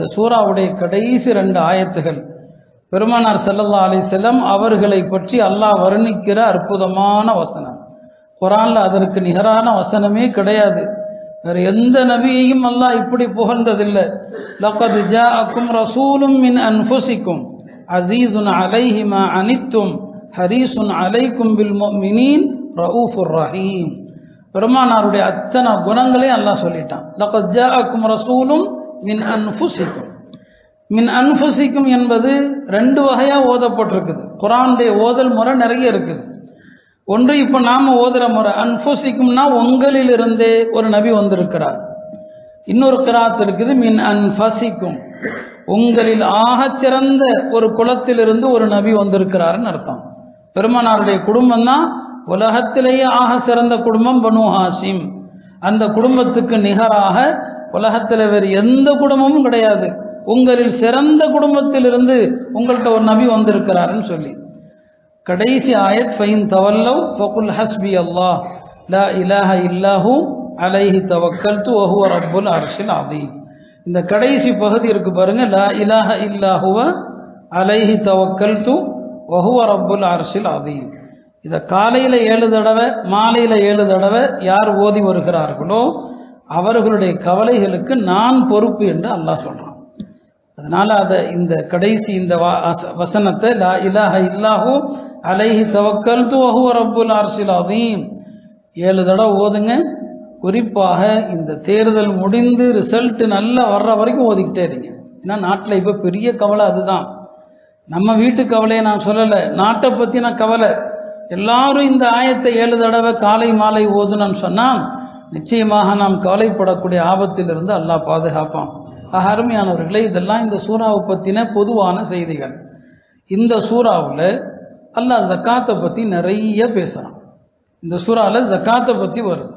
இந்த சூறாவுடைய கடைசி ரெண்டு ஆயத்துகள். பெருமானார் செல்லல்லா அலைஹி செல்லம் அவர்களை பற்றி அல்லாஹ் வர்ணிக்கிற அற்புதமான வசனம். குரான்ல அதற்கு நிகரான வசனமே கிடையாது. வேற எந்த நபியையும் அல்லாஹ் இப்படி புகழ்ந்ததில்லை. லaqad ஜாஅக்கும் ரசூலும் மின் அன்புசிக்கும் அசீசுன் அலைஹிமா அனித்தும் ஹரீசுன் அலைக்கும் பில் மினீன் ரவுஃபுர் ரஹீம். பெருமானாருடைய அத்தனை குணங்களையும் அல்லாஹ் சொல்லிட்டான். லக்கத் ஜா அக்கும் ரசூலும் மின் அன்புசிக்கும் மின் அன்புசிக்கும் என்பது ரெண்டு வகையா ஓதப்பட்டிருக்குது. குரானுடைய ஓதல் முறை நிறைய இருக்குது. ஒன்று இப்போ நாம ஓதுற முறை. அன்புசிக்கும்னா உங்களிலிருந்தே ஒரு நபி வந்திருக்கிறார். இன்னொரு கிராத் இருக்குது மின் அன்ஃபசிக்கும். உங்களில் ஆகச் சிறந்த ஒரு குலத்திலிருந்து ஒரு நபி வந்திருக்கிறாருன்னு அர்த்தம். பெருமானாருடைய குடும்பம் தான் உலகத்திலேயே ஆக சிறந்த குடும்பம் பனு ஹாசிம். அந்த குடும்பத்துக்கு நிகராக உலகத்தில் வேறு எந்த குடும்பமும் கிடையாது. உங்களில் சிறந்த குடும்பத்திலிருந்து உங்கள்கிட்ட ஒரு நபி வந்திருக்கிறாருன்னு சொல்லி. கடைசி ஆயத் ஃபைன் தவல்லவ் ஃபகுல் ஹஸ்பி அல்லாஹ் லா இலாஹ இல்லாஹு அலைஹி தவக்கல்து ஒஹுவ ரப்புல் அரசில் அதீம் இந்த கடைசி பகுதி இருக்கு பாருங்க லா இலாஹ இல்லாஹுவ அலைஹி தவக்கல்து ஒஹுவ ரப்புல் அரசில் அதீம் இதை காலையில் ஏழு தடவை மாலையில் ஏழு தடவை யார் ஓதி வருகிறார்களோ அவர்களுடைய கவலைகளுக்கு நான் பொறுப்பு என்று அல்லாஹ் சொல்கிறான் அதனால் அதை இந்த கடைசி இந்த வா- வசனத்தை லா இலாஹ இல்லாஹூ அலைஹி தவக்கல் வஹுவ ரப்புல் அர்ஷில் அதீம் ஏழு தடவை ஓதுங்க. குறிப்பாக இந்த தேர்தல் முடிந்து ரிசல்ட் நல்லா வர்ற வரைக்கும் ஓதிக்கிட்டே இருங்க. ஏன்னா நாட்டில் இப்போ பெரிய கவலை அதுதான். நம்ம வீட்டு கவலையை நான் சொல்லலை. நாட்டை பற்றின கவலை. எல்லாரும் இந்த ஆயத்தை ஏழு தடவை காலை மாலை ஓதுனன்னு சொன்னால் நிச்சயமாக நாம் கவலைப்படக்கூடிய ஆபத்திலிருந்து அல்லாஹ் பாதுகாப்பான். ஆக, அருமையானவர்களே இதெல்லாம் இந்த சூறாவை பற்றின பொதுவான செய்திகள். இந்த சூறாவில் அல்லாஹ் ஜக்காத்தை பற்றி நிறைய பேசுகிறான் இந்த சூறாவில் ஜக்காத்தை பற்றி வருது.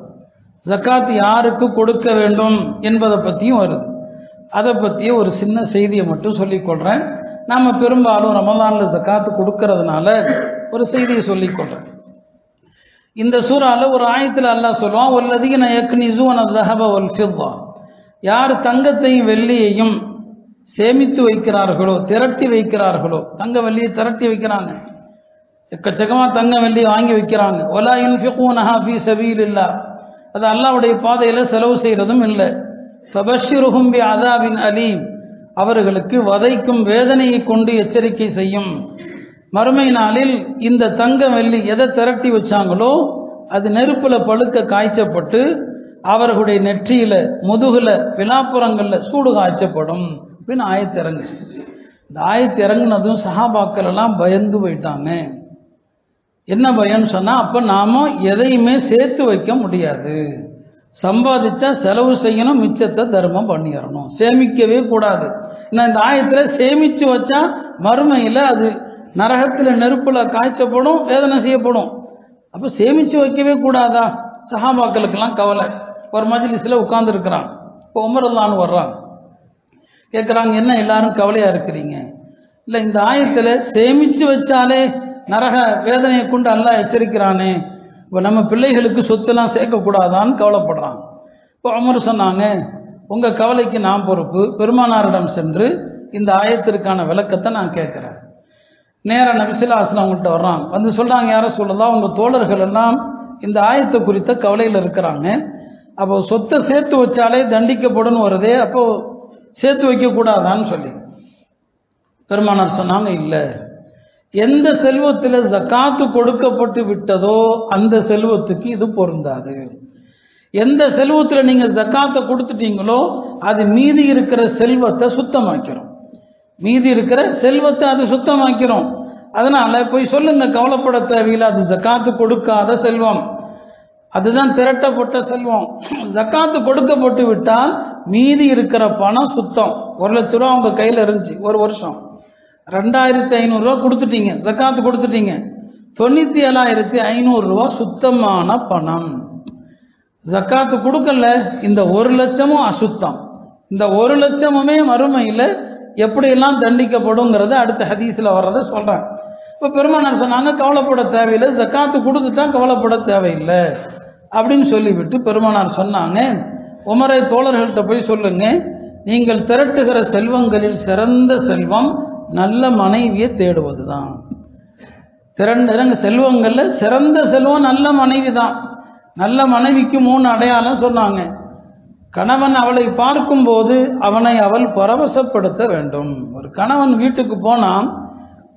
ஜக்காத் யாருக்கு கொடுக்க வேண்டும் என்பதை பற்றியும் வருது. அதை பற்றிய ஒரு சின்ன செய்தியை மட்டும் சொல்லிக்கொள்கிறேன் நாம் பெரும்பாலும் ரமதானில் ஜக்காத்து கொடுக்கறதுனால ஒரு செய்தியை சொல்லிக்கொள்கிறேன் இந்த சூறாவில் ஒரு ஆயத்தில் அல்லாஹ் சொல்லுவான் ஒல்லதீன யக்னிசூன தஹப வல் யார் தங்கத்தையும் வெள்ளியையும் சேமித்து வைக்கிறார்களோ திரட்டி வைக்கிறார்களோ தங்க வெள்ளியை திரட்டி வைக்கிறாங்க. எக்கச்சக்கமாக தங்க வெள்ளியை வாங்கி வைக்கிறாங்க. ஒலா யுன்ஃபிகூனஹா சபீல் இல்லா அது அல்லாவுடைய பாதையில் செலவு செய்கிறதும் இல்லை. ஃபபஷிருஹும் பி அதாபின் அலீம். அவர்களுக்கு வதைக்கும் வேதனையை கொண்டு எச்சரிக்கை செய்யும். மறுமை நாளில் இந்த தங்க வெள்ளி எதை திரட்டி வச்சாங்களோ அது நெருப்புல பழுக்க காய்ச்சப்பட்டு அவர்களுடைய நெற்றியில முதுகுல விழாப்புறங்கள்ல சூடு காய்ச்சப்படும் அப்படின்னு ஆயத்து இறங்குச்சு. இந்த ஆயத்து இறங்குனதும் சஹாபாக்கள் எல்லாம் பயந்து போயிட்டாங்க. என்ன பயம்னு சொன்னா அப்ப நாம எதையுமே சேர்த்து வைக்க முடியாது. சம்பாதிச்சா செலவு செய்யணும் மிச்சத்தை தர்மம் பண்ணிடணும். சேமிக்கவே கூடாது. ஏன்னா இந்த ஆயத்துல சேமிச்சு வச்சா மறுமையில் அது நரகத்தில் நெருப்பில் காய்ச்சப்படும் வேதனை செய்யப்படும். அப்போ சேமித்து வைக்கவே கூடாதா? சஹாபாக்களுக்கெல்லாம் கவலை. ஒரு மஜ்லிஸில் உட்காந்துருக்கிறான் இப்போ உமரல்லான்னு வர்றான். கேட்குறாங்க என்ன எல்லாரும் கவலையாக இருக்கிறீங்க? இல்லை இந்த ஆயத்தில் சேமித்து வச்சாலே நரக வேதனையை கொண்டு எல்லாம் எச்சரிக்கிறானே. இப்போ நம்ம பிள்ளைகளுக்கு சொத்துலாம் சேர்க்கக்கூடாதான்னு கவலைப்படுறான். இப்போ அமர் சொன்னாங்க உங்கள் கவலைக்கு நான் பொறுப்பு. பெருமானாரிடம் சென்று இந்த ஆயத்திற்கான விளக்கத்தை நான் கேட்குறேன் நேராக நபிசிலாசனம் அவங்கள்ட்ட வர்றாங்க. வந்து சொல்கிறாங்க யாரை சொல்லலாம் உங்கள் தோழர்கள் எல்லாம் இந்த ஆயத்தை குறித்த கவலையில் இருக்கிறாங்க. அப்போ சொத்தை சேர்த்து வச்சாலே தண்டிக்கப்படும் வருதே அப்போ சேர்த்து வைக்கக்கூடாதான்னு சொல்லி. பெருமானார் சொன்னாங்க இல்லை. எந்த செல்வத்தில் ஜக்காத்து கொடுக்கப்பட்டு விட்டதோ அந்த செல்வத்துக்கு இது பொருந்தாது. எந்த செல்வத்தில் நீங்கள் ஜக்காத்தை கொடுத்துட்டீங்களோ அது மீதி இருக்கிற செல்வத்தை சுத்தமாக்கிறோம். மீதி இருக்கிற செல்வத்தை அது சுத்தமாக்கிறோம். அதனால போய் சொல்லுங்க கவலைப்பட தேவையில்லை அது ஜக்காத்து கொடுக்காத செல்வம். அதுதான் திரட்டப்பட்ட செல்வம். ஜக்காத்து கொடுக்கப்பட்டு விட்டால் மீதி இருக்கிற பணம் சுத்தம். ஒரு லட்ச ரூபா உங்க கையில் இருந்துச்சு ஒரு வருஷம். ரெண்டாயிரத்தி ஐநூறுரூவா கொடுத்துட்டீங்க ஜக்காத்து கொடுத்துட்டீங்க. தொண்ணூற்றி ஏழாயிரத்தி ஐநூறுரூவா சுத்தமான பணம். ஜக்காத்து கொடுக்கல இந்த ஒரு லட்சமும் அசுத்தம். இந்த ஒரு லட்சமுமே மறுமையில் எப்படியெல்லாம் தண்டிக்கப்படுங்கிறத அடுத்த ஹதீஸில் வர்றதை சொல்கிறேன் இப்போ பெருமானார் சொன்னாங்க கவலைப்பட தேவையில்லை ஜக்காத்து கொடுத்துட்டா கவலைப்பட தேவையில்லை அப்படின்னு சொல்லிவிட்டு பெருமானார் சொன்னாங்க. உமரை தோழர்கள்ட்ட போய் சொல்லுங்க நீங்கள் திரட்டுகிற செல்வங்களில் சிறந்த செல்வம் நல்ல மனைவியை தேடுவது தான் திரண்டு செல்வங்களில் சிறந்த செல்வம் நல்ல மனைவி தான் நல்ல மனைவிக்கு மூணு அடையாளம் சொன்னாங்க. கணவன் அவளை பார்க்கும்போது அவனை அவள் பரவசப்படுத்த வேண்டும். ஒரு கணவன் வீட்டுக்கு போனால்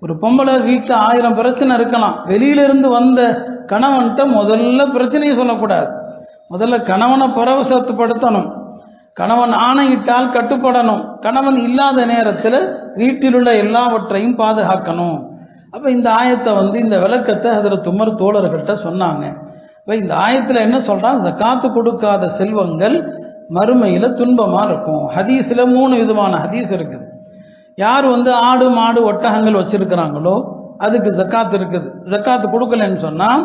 ஒரு பொம்பளை வீட்டில் ஆயிரம் பிரச்சனை இருக்கலாம். வெளியிலிருந்து வந்த கணவன்கிட்ட முதல்ல பிரச்சனையை சொல்லக்கூடாது. முதல்ல கணவனை பரவசத்துப்படுத்தணும் கணவன் ஆணையிட்டால் கட்டுப்படணும். கணவன் இல்லாத நேரத்தில் வீட்டில் உள்ள எல்லாவற்றையும் பாதுகாக்கணும். அப்போ இந்த ஆயத்தை வந்து இந்த விளக்கத்தை அதில் தும்மர் தோழர்கள்ட்ட சொன்னாங்க. இப்போ இந்த ஆயத்தில் என்ன சொல்கிறான் காத்து கொடுக்காத செல்வங்கள் மறுமையில் துன்பமாக இருக்கும். ஹதீஸில் மூணு விதமான ஹதீஸ் இருக்குது. யார் வந்து ஆடு மாடு ஒட்டகங்கள் வச்சிருக்கிறாங்களோ அதுக்கு ஜக்காத் இருக்குது. ஜக்காத்து கொடுக்கலன்னு சொன்னால்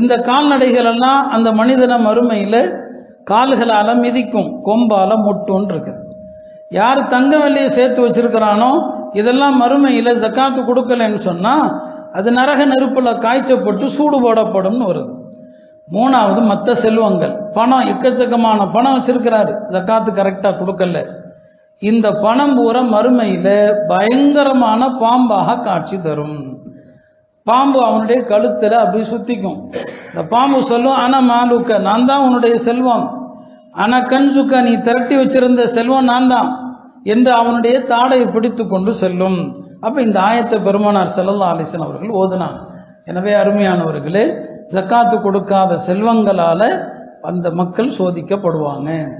இந்த கால்நடைகள் எல்லாம் அந்த மனிதனை மறுமையில் கால்களால் மிதிக்கும் கொம்பால் முட்டுன்னு இருக்குது. யார் தங்க வெள்ளியை சேர்த்து வச்சிருக்கிறானோ இதெல்லாம் மறுமையில் ஜக்காத்து கொடுக்கலன்னு சொன்னால் அது நரக நெருப்பில் காய்ச்சப்பட்டு சூடு போடப்படும்னு வருது. மூணாவது மற்ற செல்வங்கள். பணம் எக்கச்சக்கமான பணம் வச்சிருக்கிறாரு. ஜக்காத்து கரெக்டாக கொடுக்கல. இந்த பணம் பூரா மறுமையில் பயங்கரமான பாம்பாக காட்சி தரும். பாம்பு அவனுடைய கழுத்தில் அப்படி சுத்திக்கும். இந்த பாம்பு சொல்லும் ஆனா மாலுக்க நான் தான் உன்னுடைய செல்வம். ஆனா கஞ்சுக்க நீ திரட்டி வச்சிருந்த செல்வம் நான் தான். என்று அவனுடைய தாடையை பிடித்து கொண்டு செல்லும். அப்ப இந்த ஆயத்தை பெருமானார் செல்லல்லா அலிசன் அவர்கள் ஓதுனான் எனவே அருமையானவர்களே ஜக்காத்து கொடுக்காத செல்வங்களால் அந்த மக்கள் சோதிக்கப்படுவாங்க.